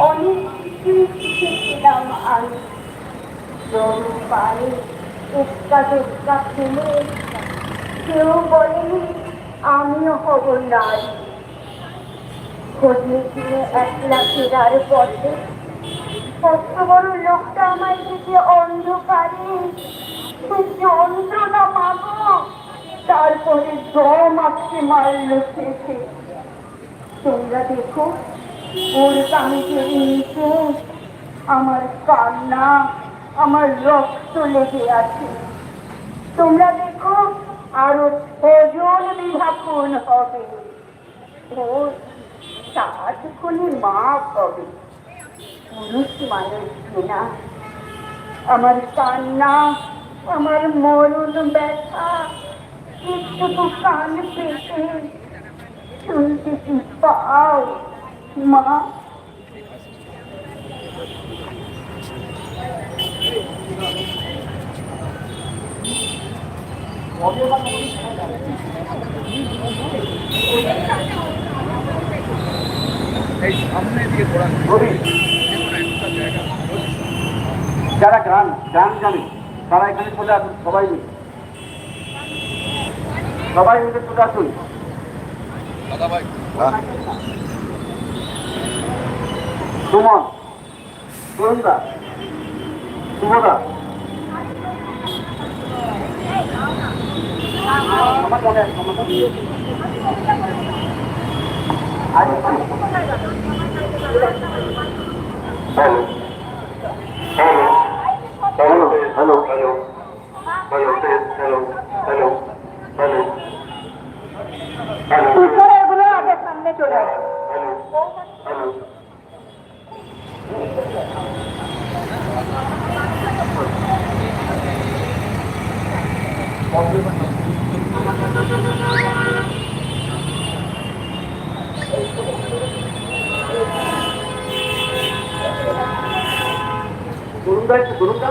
অনেক কিছুই শিখেছিলাম আমি জড়ো পায়ে উৎকা টোটকা ফেলে কেউ বলেনি আমিও হব নারী। খোঁজে গিয়ে একলা ফেরার পথে কত বড় লোকটা আমায় দেখে অন্ধকারে সে যন্ত্রণা মাগো তারপরে দম আঁকতে মারল শেষে তোমরা দেখো ওর কামিজের নিচে আমার কান্না, আমার রক্ত লেগে আছে। তোমরা দেখো, আরও ছজন বিভাকুন হবে। ওর সাত খুনি মা হবে। পুরুষ মানুষ না আমার কান্না, আমার মরণ ব্যথা একটু কান পেতে। শুনতে কি পাও? মা যারা গান গান জানে তারা এখানে চলে আসুন সবাই মিলে। সবাই মিলে চলে আসুন। দাদা ভাই। সুমন সুন্দা শুভদা আমার মনে গুরুদা একটু গুরুদা